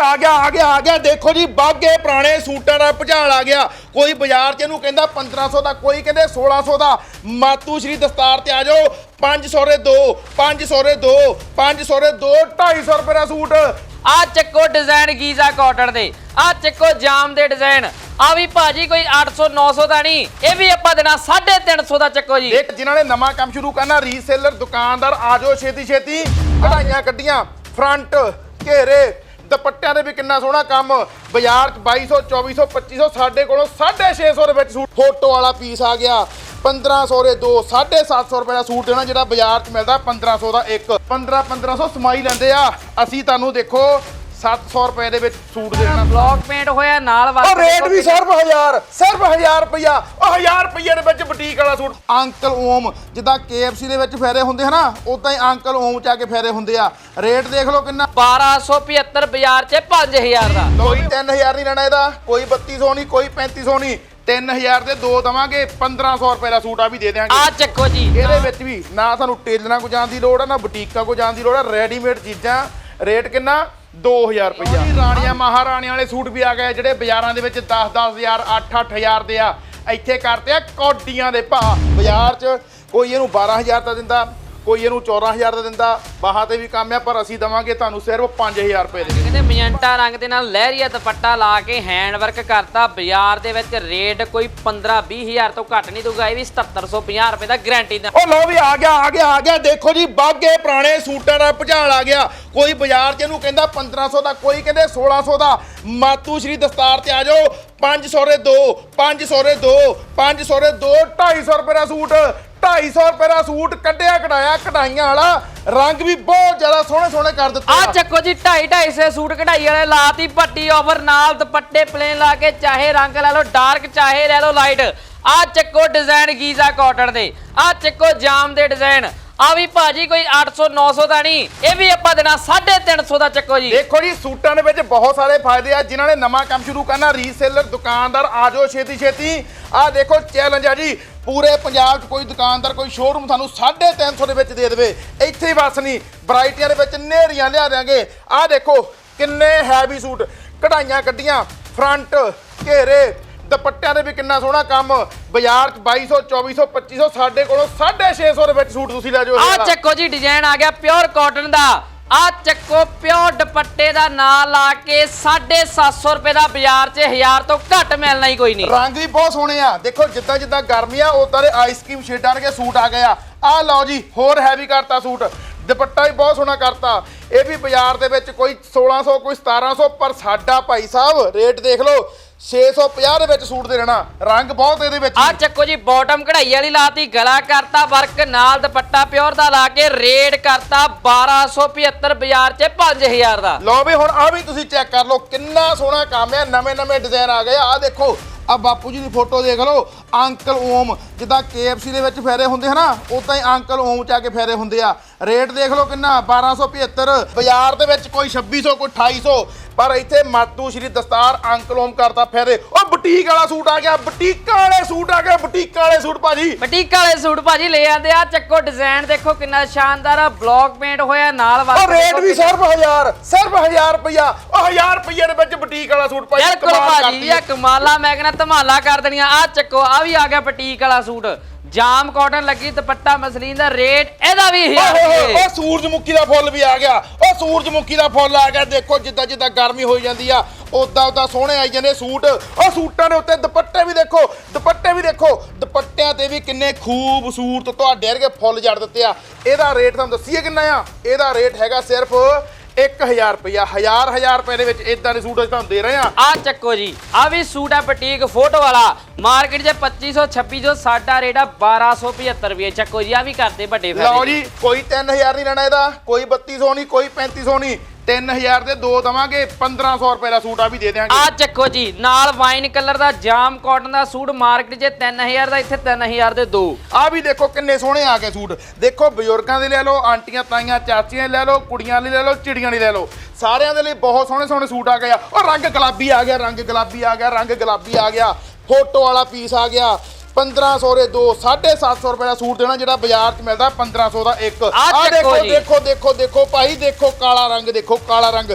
ਆ ਗਿਆ ਆ ਗਿਆ ਆ ਗਿਆ। ਦੇਖੋ ਜੀ ਬਾਗੇ ਪੁਰਾਣੇ ਸੂਟਾਂ ਦਾ ਭੁਚਾਲ ਆ ਗਿਆ। ਕੋਈ ਬਾਜ਼ਾਰ 'ਚ ਇਹਨੂੰ ਕਹਿੰਦਾ 1500 ਦਾ ਕੋਈ ਕਹਿੰਦੇ 1600 ਦਾ। ਮਾਤੂ ਸ਼੍ਰੀ ਦਸਤਾਰ ਤੇ ਆ ਜਾਓ। 500 ਦੇ ਦੋ 500 ਦੇ ਦੋ 500 ਦੇ ਦੋ 250 ਰੁਪਏ ਦਾ ਸੂਟ। ਆ ਚੱਕੋ ਡਿਜ਼ਾਈਨ ਗੀਜ਼ਾ ਕਾਟਨ ਦੇ। ਆ ਚੱਕੋ ਜਾਮ ਦੇ ਡਿਜ਼ਾਈਨ ਆ ਵੀ ਭਾਜੀ ਕੋਈ 800 900 ਦਾ ਨਹੀਂ। ਇਹ ਵੀ ਆਪਾਂ ਦੇਣਾ 350 ਦਾ ਚੱਕੋ ਜੀ। ਇੱਕ ਜਿਨ੍ਹਾਂ ਨੇ ਨਵਾਂ ਕੰਮ ਸ਼ੁਰੂ ਕਰਨਾ ਰੀਸੇਲਰ ਦੁਕਾਨਦਾਰ ਆ ਜਾਓ ਛੇਤੀ ਛੇਤੀ ਕਢਾਈਆਂ ਕੱਢੀਆਂ ਫਰੰਟ ਘੇਰੇ। ਦੁਪੱਟਿਆਂ ਦੇ ਵੀ ਕਿੰਨਾ ਸੋਹਣਾ ਕੰਮ। ਬਾਜ਼ਾਰ 'ਚ 2200 2400 2500 ਸਾਡੇ ਕੋਲੋਂ 650 ਰੁਪਏ ਵਿੱਚ ਸੂਟ। ਫੋਟੋ ਵਾਲਾ ਪੀਸ ਆ ਗਿਆ। 1500 ਦੇ ਦੋ 750 ਰੁਪਏ ਦਾ ਸੂਟ ਦੇਣਾ ਜਿਹੜਾ ਬਾਜ਼ਾਰ 'ਚ ਮਿਲਦਾ 1500 ਦਾ ਇੱਕ। 15 1500 ਸਮਾਈ ਲੈਂਦੇ ਆ। ਅਸੀਂ ਤੁਹਾਨੂੰ ਦੇਖੋ 700 ਰੁਪਏ ਦੇ ਵਿੱਚ ਸੂਟ ਦੇਣਾ ਬਲੌਕ ਪੇਂਟ ਹੋਇਆ ਨਾਲ ਉਹ ਰੇਟ ਵੀ ਸਿਰਫ 1000 ਸਿਰਫ 1000 ਰੁਪਇਆ ਉਹ 1000 ਰੁਪਏ ਦੇ ਵਿੱਚ ਬੁਟੀਕ ਵਾਲਾ ਸੂਟ। ਅੰਕਲ ਓਮ ਜਿੱਦਾਂ KFC ਦੇ ਵਿੱਚ ਫੇਰੇ ਹੁੰਦੇ ਹਨਾ ਉਦਾਂ ਹੀ ਅੰਕਲ ਓਮ ਚ ਆ ਕੇ ਫੇਰੇ ਹੁੰਦੇ ਆ। ਰੇਟ ਦੇਖ ਲਓ ਕਿੰਨਾ। 1275 ਬਾਜ਼ਾਰ 'ਚ 5000 ਦਾ। ਕੋਈ 3000 ਨਹੀਂ ਲੈਣਾ ਇਹਦਾ। ਕੋਈ 3200 ਨਹੀਂ ਕੋਈ 3500 ਨਹੀਂ। 3000 ਦੇ ਦੋ ਦਵਾਂਗੇ 1500 ਰੁਪਏ ਦਾ ਸੂਟ ਆ ਵੀ ਦੇ ਦਿਆਂਗੇ। ਆ ਚੱਕੋ ਜੀ। ਇਹਦੇ ਵਿੱਚ ਵੀ ਨਾ ਸਾਨੂੰ ਟੇਲਰਾਂ ਕੋ ਜਾਣ ਦੀ ਲੋੜ ਆ ਨਾ ਬੁਟੀਕਾਂ ਕੋ ਜਾਣ ਦੀ ਲੋੜ ਆ ਰੈਡੀਮੇਡ ਚੀਜ਼ਾਂ। ਰੇਟ ਕਿੰਨਾ? 2000 ਰੁਪਇਆ ਰਾਣੀਆਂ, ਮਹਾਰਾਣੀਆਂ ਵਾਲੇ ਸੂਟ ਵੀ ਆ ਗਏ ਜਿਹੜੇ ਬਾਜ਼ਾਰਾਂ ਦੇ ਵਿੱਚ 10 10000 8 8000 ਦੇ ਆ। ਇੱਥੇ ਕਰਦੇ ਆ ਕੌਡੀਆਂ ਦੇ ਭਾਅ। ਬਾਜ਼ਾਰ 'ਚ ਕੋਈ ਇਹਨੂੰ 12000 ਦਾ ਦਿੰਦਾ। ਕੋਈ ਇਹਨੂੰ 14000 ਦਾ ਦਿੰਦਾ ਬਾਹਾਂ ਤੇ ਵੀ ਕੰਮ ਆ ਪਰ ਅਸੀਂ ਦਵਾਂਗੇ ਤੁਹਾਨੂੰ ਸਿਰਫ 5000 ਰੁਪਏ ਦੇ ਕਹਿੰਦੇ ਮਜੰਟਾ ਰੰਗ ਦੇ ਨਾਲ ਲਹਿਰੀਆ ਦੁਪੱਟਾ ਲਾ ਕੇ ਹੈਂਡ ਵਰਕ ਕਰਤਾ। ਬਾਜ਼ਾਰ ਦੇ ਵਿੱਚ ਰੇਟ ਕੋਈ 15 20000 ਤੋਂ ਘੱਟ ਨਹੀਂ ਦੂਗਾ ਇਹ ਵੀ 7750 ਰੁਪਏ ਦਾ ਗਾਰੰਟੀ ਦਾ ਉਹ ਲਓ ਵੀ ਆ ਗਿਆ ਆ ਗਿਆ ਆ ਗਿਆ ਦੇਖੋ ਜੀ ਬਾਗੇ ਪੁਰਾਣੇ ਸੂਟਾਂ ਦਾ ਭੁਚਾਲ ਆ ਗਿਆ। ਕੋਈ ਬਾਜ਼ਾਰ 'ਚ ਇਹਨੂੰ ਕਹਿੰਦਾ 1500 ਦਾ ਕੋਈ ਕਹਿੰਦੇ 1600 ਦਾ। ਮਾਤੂ ਸ਼੍ਰੀ ਦਸਤਾਰ ਤੇ ਆ ਜਾਓ 500 ਦੇ ਦੋ 500 ਦੇ ਦੋ 500 ਦੇ ਦੋ 250 ਰੁਪਏ ਦਾ ਸੂਟ। 250 ਰੁਪਏ ਦਾ ਸੂਟ ਕੱਢਿਆ ਕਢਾਇਆ ਕਢਾਈਆਂ ਵਾਲਾ। ਰੰਗ ਵੀ ਬਹੁਤ ਜ਼ਿਆਦਾ ਸੋਹਣੇ ਸੋਹਣੇ ਕਰ ਦਿੱਤੇ ਆ। ਚੱਕੋ ਜੀ 2.5 250 ਸੂਟ ਕਢਾਈ ਵਾਲੇ ਲਾਤੀ ਪੱਟੀ ਆਫਰ ਨਾਲ ਦੁਪੱਟੇ ਪਲੇਨ ਲਾ ਕੇ ਚਾਹੇ ਰੰਗ ਲੈ ਲਓ ਡਾਰਕ ਚਾਹੇ ਲੈ ਲਓ ਲਾਈਟ ਆ ਚੱਕੋ ਡਿਜ਼ਾਈਨ ਗੀਜ਼ਾ ਕਾਟਨ ਦੇ ਆ ਚੱਕੋ ਜਾਮ ਦੇ ਡਿਜ਼ਾਈਨ ਆ ਵੀ ਭਾਜੀ ਕੋਈ 800 900 ਦਾ ਨਹੀਂ ਇਹ ਵੀ ਆਪਾਂ ਦੇਣਾ 350 ਦਾ ਚੱਕੋ ਜੀ। ਦੇਖੋ ਜੀ ਸੂਟਾਂ ਦੇ ਵਿੱਚ ਬਹੁਤ ਸਾਰੇ ਫਾਇਦੇ ਆ ਜਿਨ੍ਹਾਂ ਨੇ ਨਵਾਂ ਕੰਮ ਸ਼ੁਰੂ ਕਰਨਾ ਰੀਸੇਲਰ ਦੁਕਾਨਦਾਰ ਆ ਜਾਓ ਛੇਤੀ ਛੇਤੀ ਆ ਦੇਖੋ ਚੈਲੰਜ ਆ ਜੀ ਪੂਰੇ ਪੰਜਾਬ 'ਚ ਕੋਈ ਦੁਕਾਨਦਾਰ ਕੋਈ ਸ਼ੋਰੂਮ ਤੁਹਾਨੂੰ 350 ਦੇ ਵਿੱਚ ਦੇ ਦੇਵੇ। ਇੱਥੇ ਹੀ ਬਸ ਨਹੀਂ ਵੈਰਾਈਟੀਆਂ ਦੇ ਵਿੱਚ ਨੇਰੀਆਂ ਲਿਆ ਦਿਆਂਗੇ। ਆ ਦੇਖੋ ਕਿੰਨੇ ਹੈਵੀ ਸੂਟ ਕਢਾਈਆਂ ਕੱਢੀਆਂ ਫਰੰਟ ਘੇਰੇ ਦੁਪੱਟਿਆਂ ਦੇ ਵੀ ਕਿੰਨਾ ਸੋਹਣਾ ਕੰਮ। ਬਾਜ਼ਾਰ 'ਚ 2200 2400 2500 ਸਾਡੇ ਕੋਲੋਂ 650 ਦੇ ਵਿੱਚ ਸੂਟ ਤੁਸੀਂ ਲੈ ਜਾਓ ਆ। ਚੱਕੋ ਜੀ ਡਿਜ਼ਾਈਨ ਆ ਗਿਆ ਪਿਓਰ ਕਾਟਨ ਦਾ। ਆ ਚੱਕੋ ਪਿਓਰ ਦੁਪੱਟੇ ਦਾ ਨਾਂ ਲਾ ਕੇ 750 ਰੁਪਏ ਦਾ ਬਾਜ਼ਾਰ 'ਚ 1000 ਤੋਂ ਘੱਟ ਮਿਲਣਾ ਹੀ ਕੋਈ ਨਹੀਂ। ਰੰਗ ਵੀ ਬਹੁਤ ਸੋਹਣੇ ਆ। ਦੇਖੋ ਜਿੱਦਾਂ ਜਿੱਦਾਂ ਗਰਮੀ ਆ, ਉਦਾਂ ਦੇ ਆਈਸਕ੍ਰੀਮ ਸ਼ੇਡਾਂ ਵਰਗੇ ਸੂਟ ਆ ਗਏ ਆ। ਆ ਲਓ ਜੀ, ਹੋਰ ਹੈਵੀ ਕਰਤਾ ਸੂਟ। ਦੁਪੱਟਾ ਵੀ ਬਹੁਤ ਸੋਹਣਾ ਕਰਤਾ। ਇਹ ਵੀ ਬਾਜ਼ਾਰ ਦੇ ਵਿੱਚ ਕੋਈ 1600 ਕੋਈ 1700 ਪਰ ਸਾਡਾ ਭਾਈ ਸਾਹਿਬ ਰੇਟ ਦੇਖ ਲਓ 650 ਦੇ ਵਿੱਚ ਸੂਟ ਦੇ ਦੇਣਾ। ਰੰਗ ਬਹੁਤ ਇਹਦੇ ਵਿੱਚ। ਆ ਚੱਕੋ ਜੀ ਬਾਟਮ ਕਢਾਈ ਵਾਲੀ ਲਾਤੀ ਗਲਾ ਕਰਤਾ ਵਰਕ ਨਾਲ ਦੁਪੱਟਾ ਪਿਓਰ ਦਾ ਲਾ ਕੇ ਰੇਟ ਕਰਤਾ 1275 ਬਾਜ਼ਾਰ 'ਚ 5000 ਦਾ। ਲਓ ਵੀ ਹੁਣ ਆ ਵੀ ਤੁਸੀਂ ਚੈੱਕ ਕਰ ਲਓ ਕਿੰਨਾ ਸੋਹਣਾ ਕੰਮ ਹੈ ਨਵੇਂ ਨਵੇਂ ਡਿਜ਼ਾਈਨ ਆ ਗਏ। ਆ ਦੇਖੋ ਆ ਬਾਪੂ ਜੀ ਦੀ ਫੋਟੋ ਦੇਖ ਲਓ ਅੰਕਲ ਓਮ ਜਿੱਦਾਂ KFC ਦੇ ਵਿੱਚ ਫੇਰੇ ਹੁੰਦੇ ਹਨਾ ਉਦਾਂ ਹੀ ਅੰਕਲ ਓਮ ਚ ਆ ਕੇ ਫੇਰੇ ਹੁੰਦੇ ਆ। ਰੇਟ ਦੇਖ ਲਓ ਕਿੰਨਾ 1275 ਬਾਜ਼ਾਰ ਦੇ ਵਿੱਚ ਕੋਈ 2600 ਕੋਈ 2800 ਪਰ ਇੱਥੇ ਮਾਤੂ ਸ਼੍ਰੀ ਦਸਤਾਰ ਅੰਕਲ ਕਰਦਾ ਫੇਰੇ ਉਹ ਬੁਟੀਕ ਵਾਲਾ ਸੂਟ ਆ ਗਿਆ ਬੁਟੀਕਾਂ ਵਾਲੇ ਸੂਟ ਆ ਗਏ ਬੁਟੀਕਾਂ ਵਾਲੇ ਸੂਟ ਭਾਜੀ। ਬਟੀਕ ਵਾਲੇ ਸੂਟ ਭਾਜੀ ਲੈ ਆਂਦੇ ਆ ਚੱਕੋ ਡਿਜ਼ਾਈਨ ਦੇਖੋ ਕਿੰਨਾ ਸ਼ਾਨਦਾਰ ਆ ਬਲੌਕ ਪੇਂਟ ਹੋਇਆ ਨਾਲ ਉਹ work ਰੇਟ ਵੀ ਸਿਰਫ 1000 ਸਿਰਫ 1000 ਰੁਪਇਆ ਉਹ 1000 ਰੁਪਏ ਦੇ ਵਿੱਚ ਬੁਟੀਕ ਵਾਲਾ ਸੂਟ ਭਾਜੀ ਬਿਲਕੁਲ ਕਮਾਲ ਭਾਜੀ ਕਰਤੀ। ਇਹ ਕਮਾਲਾ ਮੈਂ ਕਹਿੰਦਾ ਧਮਾਲਾ ਕਰ ਦੇਣੀਆਂ ਆ। ਚੱਕੋ ਆ ਵੀ ਆ ਗਿਆ ਬਟੀਕ ਵਾਲਾ ਸੂਟ। ਜਾਮ ਕਾਟਨ ਲੱਗੀ ਦੁਪੱਟਾ ਮਸਲੀਨ ਦਾ ਰੇਟ ਇਹਦਾ ਵੀ ਓਏ ਹੋਏ, ਉਹ ਸੂਰਜਮੁਖੀ ਦਾ ਫੁੱਲ ਵੀ ਆ ਗਿਆ। ਉਹ ਸੂਰਜਮੁਖੀ ਦਾ ਫੁੱਲ ਆ ਗਿਆ। ਦੇਖੋ ਜਿੱਦਾਂ ਜਿੱਦਾਂ ਗਰਮੀ ਹੋਈ ਜਾਂਦੀ ਆ ਉਦਾਂ ਉਦਾਂ ਸੋਹਣੇ ਆਈ ਜਾਂਦੇ ਸੂਟ। ਉਹ ਸੂਟਾਂ ਦੇ ਉੱਤੇ ਦੁਪੱਟੇ ਵੀ ਦੇਖੋ ਦੁਪੱਟੇ ਵੀ ਦੇਖੋ। ਦੁਪੱਟਿਆਂ ਤੇ ਵੀ ਕਿੰਨੇ ਖੂਬਸੂਰਤ ਤੁਹਾਡੇ ਵਰਗੇ ਫੁੱਲ ਜੜ ਦਿੱਤੇ ਆ। ਇਹਦਾ ਰੇਟ ਤੁਹਾਨੂੰ ਦੱਸੀਏ ਕਿੰਨਾ ਆ? ਇਹਦਾ ਰੇਟ ਹੈਗਾ ਸਿਰਫ 1000 ਰੁਪਇਆ ਹਜ਼ਾਰ ਹਜ਼ਾਰ ਰੁਪਏ ਦੇ ਵਿੱਚ ਇਦਾਂ ਦੇ ਸੂਟ ਅਸੀਂ ਤੁਹਾਨੂੰ ਦੇ ਰਹੇ ਆ ਆ ਚੱਕੋ ਜੀ ਆ ਵੀ ਸੂਟ ਆ ਬਟੀਕ ਫੋਟੋ ਵਾਲਾ। ਮਾਰਕੀਟ 'ਚ 2500 2600 ਸਾਡਾ ਰੇਟ ਆ 1275 ਰੁਪਏ। ਚੱਕੋ ਜੀ ਆ ਵੀ ਕਰਦੇ ਵੱਡੇ ਲਓ ਫਾਇਦੇ ਜੀ ਕੋਈ 3000 ਨਹੀਂ ਲੈਣਾ ਇਹਦਾ ਕੋਈ 3200 ਨਹੀਂ ਕੋਈ 3500 ਨਹੀਂ। 3000 ਦੇ ਦੋ ਦਵਾਂਗੇ 1500 ਰੁਪਏ ਦਾ ਸੂਟ ਆ ਵੀ ਦੇ ਦਿਆਂਗੇ। ਆ ਚੱਕੋ ਜੀ ਨਾਲ ਵਾਈਨ ਕਲਰ ਦਾ ਜਾਮ ਕਾਟਨ ਦਾ ਸੂਟ ਮਾਰਕੀਟ 'ਚ 3000 ਦਾ ਇੱਥੇ 3000 ਦੇ ਦੋ। ਆ ਵੀ ਦੇਖੋ ਕਿੰਨੇ ਸੋਹਣੇ ਆ ਗਏ ਸੂਟ। ਦੇਖੋ ਬਜ਼ੁਰਗਾਂ ਦੇ ਲੈ ਲਓ ਆਂਟੀਆਂ ਤਾਈਆਂ ਚਾਚੀਆਂ ਦੇ ਲੈ ਲਓ ਕੁੜੀਆਂ ਲਈ ਲੈ ਲਓ ਚਿੜੀਆਂ ਲਈ ਲੈ ਲਓ। ਸਾਰਿਆਂ ਦੇ ਲਈ ਬਹੁਤ ਸੋਹਣੇ ਸੋਹਣੇ ਸੂਟ ਆ ਗਏ ਆ। ਉਹ ਰੰਗ ਗੁਲਾਬੀ ਆ ਗਿਆ ਰੰਗ ਗੁਲਾਬੀ ਆ ਗਿਆ ਰੰਗ ਗੁਲਾਬੀ ਆ ਗਿਆ। ਫੋਟੋ ਵਾਲਾ ਪੀਸ ਆ ਗਿਆ। 1500 ਦੇ ਦੋ 750 ਰੁਪਏ ਦਾ ਸੂਟ ਦੇਣਾ ਜਿਹੜਾ ਬਾਜ਼ਾਰ 'ਚ ਮਿਲਦਾ 1500 ਦਾ ਇੱਕ। ਆਹ ਆਹ ਦੇਖੋ। ਦੇਖੋ ਦੇਖੋ ਦੇਖੋ ਭਾਈ ਦੇਖੋ ਕਾਲਾ ਰੰਗ ਦੇਖੋ ਕਾਲਾ ਰੰਗ।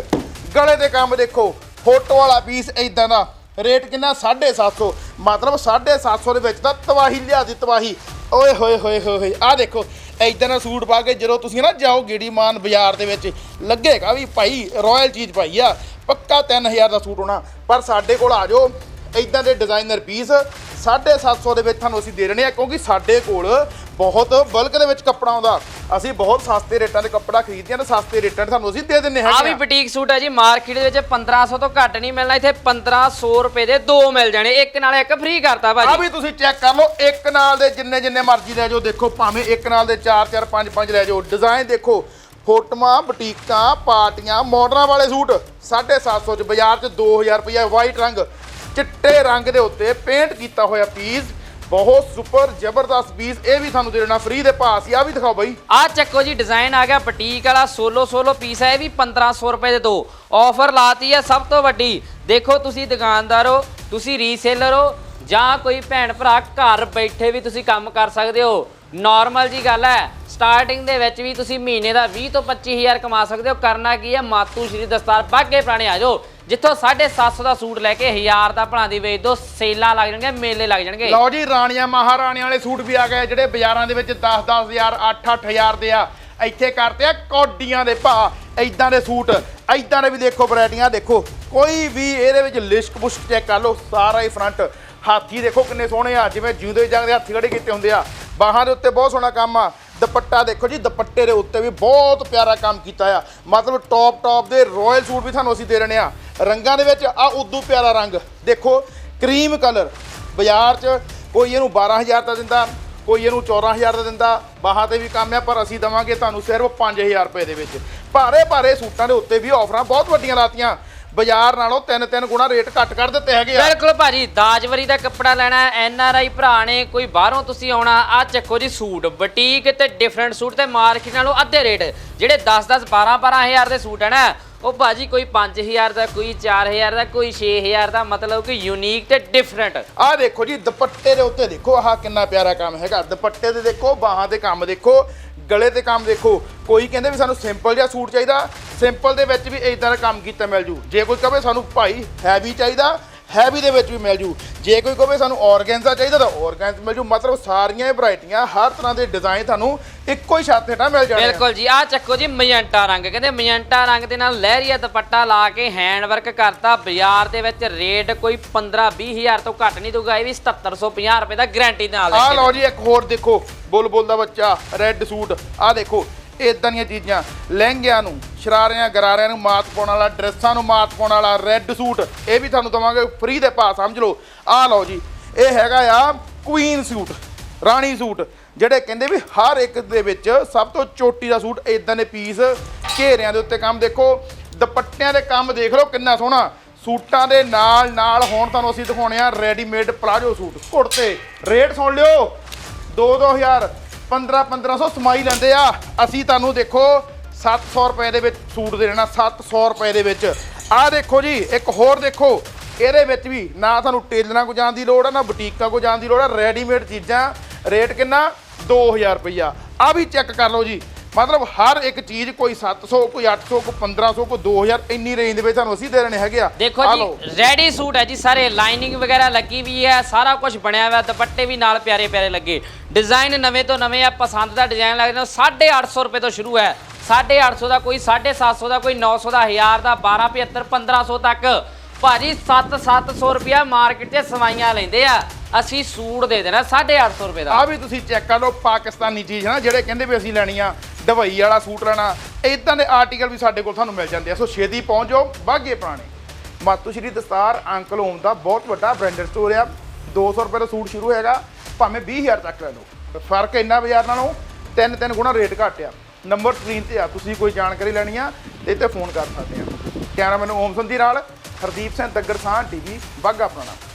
ਗਲੇ ਦੇ ਕੰਮ ਦੇਖੋ ਫੋਟੋ ਵਾਲਾ ਪੀਸ ਇਦਾਂ ਦਾ। ਰੇਟ ਕਿੰਨਾ? 750 ਮਤਲਬ 750 ਦੇ ਵਿੱਚ ਤਾਂ ਤਵਾਹੀ ਲਿਆ ਦੀ ਤਵਾਹੀ ਓਏ ਹੋਏ ਹੋਏ ਹੋਏ ਹੋਏ। ਆ ਦੇਖੋ ਇਦਾਂ ਦਾ ਸੂਟ ਪਾ ਕੇ ਜਦੋਂ ਤੁਸੀਂ ਨਾ ਜਾਓ ਗੇੜੀ ਮਾਨ ਬਾਜ਼ਾਰ ਦੇ ਵਿੱਚ ਲੱਗੇਗਾ ਵੀ ਭਾਈ ਰਾਇਲ ਚੀਜ਼ ਪਾਈ ਆ। ਪੱਕਾ 3000 ਦਾ ਸੂਟ ਹੋਣਾ। ਪਰ ਸਾਡੇ ਕੋਲ ਆ ਜਾਓ ਇਦਾਂ ਦੇ ਡਿਜ਼ਾਈਨਰ ਪੀਸ 750 ਦੇ ਵਿੱਚ ਤੁਹਾਨੂੰ ਅਸੀਂ ਦੇ ਰਹੇ ਹਾਂ ਕਿਉਂਕਿ ਸਾਡੇ ਕੋਲ ਬਹੁਤ ਬਲਕ ਦੇ ਵਿੱਚ ਕੱਪੜਾ ਆਉਂਦਾ। ਅਸੀਂ ਬਹੁਤ ਸਸਤੇ ਰੇਟਾਂ ਦੇ ਕੱਪੜਾ ਖਰੀਦਦੇ ਹਾਂ ਤੇ ਸਸਤੇ ਰੇਟਾਂ 'ਤੇ ਤੁਹਾਨੂੰ ਅਸੀਂ ਦੇ ਦਿੰਨੇ ਆ ਹੈਗੇ ਵੀ ਆ। ਬੁਟੀਕ ਸੂਟ ਹੈ ਜੀ ਮਾਰਕੀਟ ਦੇ ਵਿੱਚ 1500 ਤੋਂ ਘੱਟ ਨਹੀਂ ਮਿਲਣਾ ਇੱਥੇ 1500 ਰੁਪਏ ਦੇ ਦੋ ਮਿਲ ਜਾਣੇ ਇੱਕ ਨਾਲ ਇੱਕ ਫ੍ਰੀ ਕਰਤਾ ਆ ਭਾਜੀ ਵੀ ਤੁਸੀਂ ਚੈੱਕ ਕਰ ਲਓ ਇੱਕ ਨਾਲ ਦੇ ਜਿੰਨੇ ਜਿੰਨੇ ਮਰਜ਼ੀ ਲੈ ਜਾਓ ਦੇਖੋ ਭਾਵੇਂ ਇੱਕ ਨਾਲ ਦੇ 4 4 5 5 ਲੈ ਜਾਓ। ਡਿਜ਼ਾਈਨ ਦੇਖੋ ਫੋਟੋਆਂ ਬੁਟੀਕਾਂ ਪਾਰਟੀਆਂ ਮਾਡਰਾਂ ਵਾਲੇ ਸੂਟ 750 ਚ ਬਾਜ਼ਾਰ ਚ 2000 ਰੁਪਏ ਵਾਈਟ ਰੰਗ। ਚਿੱਟੇ ਰੰਗ ਦੇ ਉੱਤੇ ਪੇਂਟ ਕੀਤਾ ਹੋਇਆ ਪੀਸ ਬਹੁਤ ਸੁਪਰ ਜ਼ਬਰਦਸਤ ਪੀਸ ਇਹ ਵੀ ਤੁਹਾਨੂੰ ਦੇ ਦੇਣਾ ਫ੍ਰੀ ਦੇ ਭਾਅ ਸੀ ਆ ਵੀ ਦਿਖਾਓ ਬਾਈ। ਆ ਚੱਕੋ ਜੀ ਡਿਜ਼ਾਈਨ ਆ ਗਿਆ, ਬੁਟੀਕ ਵਾਲਾ, ਸੋਲੋ ਸੋਲੋ ਪੀਸ ਹੈ ਇਹ ਵੀ 1500 ਰੁਪਏ ਦੇ ਦੋ। ਆਫਰ ਲਾਤੀ ਹੈ ਸਭ ਤੋਂ ਵੱਡੀ। ਦੇਖੋ ਤੁਸੀਂ ਦੁਕਾਨਦਾਰ ਹੋ ਤੁਸੀਂ ਰੀਸੇਲਰ ਹੋ, ਜਾਂ ਕੋਈ ਭੈਣ ਭਰਾ ਘਰ ਬੈਠੇ ਵੀ ਤੁਸੀਂ ਕੰਮ ਕਰ ਸਕਦੇ ਹੋ। ਨਾਰਮਲ ਜੀ ਗੱਲ ਹੈ ਸਟਾਰਟਿੰਗ ਦੇ ਵਿੱਚ ਵੀ ਤੁਸੀਂ ਮਹੀਨੇ ਦਾ 20 ਤੋਂ 25000 ਕਮਾ ਸਕਦੇ ਹੋ। ਕਰਨਾ ਕੀ ਹੈ, ਮਾਤੂ ਸ਼੍ਰੀ ਦਸਤਾਰ, ਬਾਗੇ ਪੁਰਾਣੇ ਆ ਜਾਓ। ਜਿੱਥੋਂ 750 ਦਾ ਸੂਟ ਲੈ ਕੇ 1000 ਦਾ ਭਲਾਂ ਦੀ ਵੇਚ ਦੋ, ਸੇਲਾਂ ਲੱਗ ਜਾਣਗੇ ਮੇਲੇ ਲੱਗ ਜਾਣਗੇ। ਲਓ ਜੀ, ਰਾਣੀਆਂ, ਮਹਾਰਾਣੀਆਂ ਵਾਲੇ ਸੂਟ ਵੀ ਆ ਗਏ ਜਿਹੜੇ ਬਾਜ਼ਾਰਾਂ ਦੇ ਵਿੱਚ 10-10000 8-8000 ਦੇ ਆ। ਇੱਥੇ ਕਰਤੇ ਆ ਕੌਡੀਆਂ ਦੇ ਭਾਅ ਐਦਾਂ ਦੇ ਸੂਟ ਐਦਾਂ ਦੇ ਵੀ ਦੇਖੋ ਵੈਰਾਈਟੀਆਂ ਦੇਖੋ, ਕੋਈ ਵੀ ਇਹਦੇ ਵਿੱਚ ਲਿਸ਼ਕ ਬੁਸ਼ਕ ਚੈੱਕ ਕਰ ਲਓ, ਸਾਰਾ ਹੀ ਫਰੰਟ ਹਾਥੀ ਦੇਖੋ ਕਿੰਨੇ ਸੋਹਣੇ ਆ, ਜਿਵੇਂ ਜਿਉਂਦੇ ਜਾਂਦੇ ਹਾਥੀ ਖੜੇ ਕੀਤੇ ਹੁੰਦੇ ਆ। ਬਾਹਾਂ ਦੇ ਉੱਤੇ ਬਹੁਤ ਸੋਹਣਾ ਕੰਮ ਆ। ਦੁਪੱਟਾ ਦੇਖੋ ਜੀ, ਦੁਪੱਟੇ ਦੇ ਉੱਤੇ ਵੀ ਬਹੁਤ ਪਿਆਰਾ ਕੰਮ ਕੀਤਾ ਆ। ਮਤਲਬ ਟੌਪ ਟੌਪ ਦੇ ਰਾਇਲ ਸੂਟ ਵੀ ਤੁਹਾਨੂੰ ਅਸੀਂ ਦੇ ਰਹੇ ਆ ਰੰਗਾਂ ਦੇ ਵਿੱਚ ਆ ਉਦੋਂ ਪਿਆਰਾ ਰੰਗ। ਦੇਖੋ, ਕਰੀਮ ਕਲਰ। ਬਾਜ਼ਾਰ 'ਚ ਕੋਈ ਇਹਨੂੰ 12000 ਦਾ ਦਿੰਦਾ, ਕੋਈ ਇਹਨੂੰ 14000 ਦਾ ਦਿੰਦਾ। ਬਾਹਾਂ ਤੇ ਵੀ ਕੰਮ ਹੈ ਪਰ ਅਸੀਂ ਦਵਾਂਗੇ ਤੁਹਾਨੂੰ ਸਿਰਫ 5000 ਰੁਪਏ ਦੇ ਵਿੱਚ। ਭਾਰੇ ਭਾਰੇ ਸੂਟਾਂ ਦੇ ਉੱਤੇ ਵੀ ਆਫਰਾਂ ਬਹੁਤ ਵੱਡੀਆਂ ਲਾਤੀਆਂ। ਬਾਜ਼ਾਰ ਨਾਲੋਂ ਤਿੰਨ ਤਿੰਨ ਗੁਣਾ ਰੇਟ ਘੱਟ ਕਰ ਦਿੱਤੇ ਹੈਗੇ ਆ। ਬਿਲਕੁਲ ਭਾਜੀ, ਦਾਜਵਰੀ ਦਾ ਕੱਪੜਾ ਲੈਣਾ ਐਨ ਆਰ ਆਈ ਭਰਾ ਨੇ, ਕੋਈ ਬਾਹਰੋਂ ਤੁਸੀਂ ਆਉਣਾ ਆ ਚੱਕੋ ਜੀ ਸੂਟ। ਬੁਟੀਕ ਤੇ ਡਿਫਰੈਂਟ ਸੂਟ ਤੇ ਮਾਰਕੀਟ ਨਾਲੋਂ ਅੱਧੇ ਰੇਟ। ਜਿਹੜੇ 10 10 12 12000 ਦੇ ਸੂਟ ਹੈ ਨਾ ਉਹ ਭਾਜੀ ਕੋਈ 5000 ਦਾ, ਕੋਈ 4000 ਦਾ, ਕੋਈ 6000 ਦਾ ਮਤਲਬ ਕਿ ਯੂਨੀਕ ਤੇ ਡਿਫਰੈਂਟ ਆਹ ਦੇਖੋ ਜੀ, ਦੁਪੱਟੇ ਦੇ ਉੱਤੇ ਦੇਖੋ, ਆਹ ਕਿੰਨਾ ਪਿਆਰਾ ਕੰਮ ਹੈਗਾ। ਦੁਪੱਟੇ ਦੇ ਦੇਖੋ, ਬਾਹਾਂ ਦੇ ਕੰਮ ਦੇਖੋ, ਗਲੇ ਤੇ ਕੰਮ ਦੇਖੋ। ਕੋਈ ਕਹਿੰਦੇ ਵੀ ਸਾਨੂੰ ਸਿੰਪਲ ਜਿਹਾ ਸੂਟ ਚਾਹੀਦਾ ਸਿੰਪਲ ਦੇ ਵਿੱਚ ਵੀ ਇਦਾਂ ਦਾ ਕੰਮ ਕੀਤਾ ਮਿਲ ਜੂ। ਜੇ ਕੋਈ ਕਹੇ ਸਾਨੂੰ ਭਾਈ ਹੈਵੀ ਚਾਹੀਦਾ ਹੈਵੀ ਦੇ ਵਿੱਚ ਵੀ ਮਿਲ ਜੂ। ਜੇ ਕੋਈ ਕਹੇ ਸਾਨੂੰ ਔਰਗੈਂਜ਼ਾ ਚਾਹੀਦਾ ਤਾਂ ਔਰਗੈਂਜ਼ ਮਿਲ ਜੂ। ਮਤਲਬ ਸਾਰੀਆਂ ਵੈਰਾਈਟੀਆਂ ਹਰ ਤਰ੍ਹਾਂ ਦੇ ਡਿਜ਼ਾਈਨ ਤੁਹਾਨੂੰ ਇੱਕੋ ਹੀ ਛੱਤ ਹੇਠਾਂ ਮਿਲ ਜਾਣੇ ਆ। ਬਿਲਕੁਲ ਜੀ। ਆ ਚੱਕੋ ਜੀ ਮਜੰਟਾ ਰੰਗ। ਕਹਿੰਦੇ ਮਜੰਟਾ ਰੰਗ ਦੇ ਨਾਲ ਲਹਿਰੀਆ ਦੁਪੱਟਾ ਲਾ ਕੇ ਹੈਂਡ ਵਰਕ ਕਰਤਾ। ਬਾਜ਼ਾਰ ਦੇ ਵਿੱਚ ਰੇਟ ਕੋਈ 15 20000 ਤੋਂ ਘੱਟ ਨਹੀਂ ਦੂਗਾ ਇਹ ਵੀ 7750 ਰੁਪਏ ਦਾ ਗਾਰੰਟੀ ਨਾਲ ਲੈ ਲਓ ਜੀ ਇੱਕ ਹੋਰ ਦੇਖੋ। ਬੁਲਬੁਲ ਦਾ ਬੱਚਾ ਰੈੱਡ ਸੂਟ ਆਹ ਦੇਖੋ ਇਦਾਂ ਦੀਆਂ ਚੀਜ਼ਾਂ। ਲਹਿੰਗਿਆਂ ਨੂੰ, ਸ਼ਰਾਰਿਆਂ, ਗਰਾਰਿਆਂ ਨੂੰ ਮਾਤ ਪਾਉਣ ਵਾਲਾ, ਡਰੈਸਾਂ ਨੂੰ ਮਾਤ ਪਾਉਣ ਵਾਲਾ ਰੈੱਡ ਸੂਟ ਇਹ ਵੀ ਤੁਹਾਨੂੰ ਦਵਾਂਗੇ ਫ੍ਰੀ ਦੇ ਪਾ ਸਮਝ ਲਓ। ਆਹ ਲਓ ਜੀ, ਇਹ ਹੈਗਾ ਆ ਕੁਈਨ ਸੂਟ ਰਾਣੀ ਸੂਟ ਜਿਹੜੇ ਕਹਿੰਦੇ ਵੀ ਹਰ ਇੱਕ ਦੇ ਵਿੱਚ ਸਭ ਤੋਂ ਚੋਟੀ ਦਾ ਸੂਟ ਇਦਾਂ ਦੇ ਪੀਸ ਘੇਰਿਆਂ ਦੇ ਉੱਤੇ ਕੰਮ। ਦੇਖੋ, ਦੁਪੱਟਿਆਂ ਦੇ ਕੰਮ ਦੇਖ ਲਓ ਕਿੰਨਾ ਸੋਹਣਾ। ਸੂਟਾਂ ਦੇ ਨਾਲ ਨਾਲ ਹੁਣ ਤੁਹਾਨੂੰ ਅਸੀਂ ਦਿਖਾਉਣੇ ਆ ਰੈਡੀਮੇਡ ਪਲਾਜੋ ਸੂਟ ਕੁੜਤੇ ਰੇਟ ਸੁਣ ਲਿਓ। 2-2000 15-1500 ਸਮਾਈ ਲੈਂਦੇ ਆ। ਅਸੀਂ ਤੁਹਾਨੂੰ ਦੇਖੋ 700 ਰੁਪਏ ਦੇ ਵਿੱਚ ਸੂਟ ਦੇ ਦੇਣਾ 700 ਰੁਪਏ ਦੇ ਵਿੱਚ। ਆਹ ਦੇਖੋ ਜੀ, ਇੱਕ ਹੋਰ ਦੇਖੋ, ਇਹਦੇ ਵਿੱਚ ਵੀ ਨਾ ਤੁਹਾਨੂੰ ਟੇਲਰਾਂ ਕੋ ਜਾਣ ਦੀ ਲੋੜ ਆ, ਨਾ ਬੁਟੀਕਾਂ ਕੋ ਜਾਣ ਦੀ ਲੋੜ ਆ, ਰੈਡੀਮੇਡ ਚੀਜ਼ਾਂ, ਰੇਟ ਕਿੰਨਾ? 2000 ਰੁਪਈਆ। ਆ ਵੀ ਚੈੱਕ ਕਰ ਲਓ ਜੀ ਮਤਲਬ ਹਰ ਇੱਕ ਚੀਜ਼ ਕੋਈ 700 ਕੋਈ 800 ਕੋਈ 1500 ਕੋਈ 2000 ਇੰਨੀ ਰੇਂਜ ਦੇ ਵਿੱਚ ਤੁਹਾਨੂੰ ਅਸੀਂ ਦੇ ਦੇਣੇ ਹੈਗੇ ਆ। ਦੇਖੋ ਆਹ ਲਓ। ਜੀ ਰੈਡੀ ਸੂਟ ਹੈ ਜੀ ਸਾਰੇ ਲਾਈਨਿੰਗ ਵਗੈਰਾ ਲੱਗੀ ਵੀ ਹੈ ਸਾਰਾ ਕੁਝ ਬਣਿਆ ਹੋਇਆ ਦੁਪੱਟੇ ਵੀ ਨਾਲ ਪਿਆਰੇ ਪਿਆਰੇ ਲੱਗੇ। ਡਿਜ਼ਾਈਨ ਨਵੇਂ ਤੋਂ ਨਵੇਂ ਆ ਪਸੰਦ ਦਾ ਡਿਜ਼ਾਈਨ ਲੱਗਦੇ ਨੇ 850 ਰੁਪਏ ਤੋਂ ਸ਼ੁਰੂ ਹੈ। 850 ਦਾ ਕੋਈ 750 ਦਾ ਕੋਈ 900 ਦਾ 1000 ਦਾ 1275 1500 ਤੱਕ। ਭਾਜੀ 7-700 ਰੁਪਿਆ ਮਾਰਕੀਟ 'ਚ ਸਵਾਈਆਂ ਲੈਂਦੇ ਆ। ਅਸੀਂ ਸੂਟ ਦੇ ਦੇਣਾ 850 ਰੁਪਏ ਦਾ। ਆ ਵੀ ਤੁਸੀਂ ਚੈੱਕ ਕਰ ਲਓ ਪਾਕਿਸਤਾਨੀ ਚੀਜ਼ ਹੈ ਨਾ ਜਿਹੜੇ ਕਹਿੰਦੇ ਵੀ ਅਸੀਂ ਲੈਣੀ ਆ ਦਵਾਈ ਵਾਲਾ ਸੂਟ ਲੈਣਾ ਇਦਾਂ ਦੇ ਆਰਟੀਕਲ ਵੀ ਸਾਡੇ ਕੋਲ ਤੁਹਾਨੂੰ ਮਿਲ ਜਾਂਦੇ ਆ। ਸੋ ਛੇਤੀ ਪਹੁੰਚ ਜਾਓ ਬਾਗੇ ਪੁਰਾਣੇ। ਮਾਤੂ ਸ਼੍ਰੀ ਦਸਤਾਰ ਅੰਕਲ ਹੋਮ ਦਾ ਬਹੁਤ ਵੱਡਾ ਬ੍ਰਾਂਡਡ ਸਟੋਰ ਆ। 200 ਰੁਪਏ ਦਾ ਸੂਟ ਸ਼ੁਰੂ ਹੈਗਾ, ਭਾਵੇਂ 20000 ਤੱਕ ਲੈ ਲਓ। ਫ਼ਰਕ ਇੰਨਾ ਬਾਜ਼ਾਰ ਨਾਲੋਂ ਤਿੰਨ ਤਿੰਨ ਗੁਣਾ ਰੇਟ ਘੱਟ ਆ। ਨੰਬਰ ਸਕਰੀਨ ਤੇ ਆ, ਤੁਸੀਂ ਕੋਈ ਜਾਣਕਾਰੀ ਲੈਣੀ ਆ, ਤੇ ਇੱਥੇ ਫੋਨ ਕਰ ਸਕਦੇ ਆ। ਕੈਮਰਾਮੈਨ ਓਮ ਸੰਧੀ ਨਾਲ ਹਰਦੀਪ ਸਿੰਘ ਦੱਗਰ ਸਾਹ ਟੀਵੀ ਬਾਗਾ ਪੁਰਾਣਾ।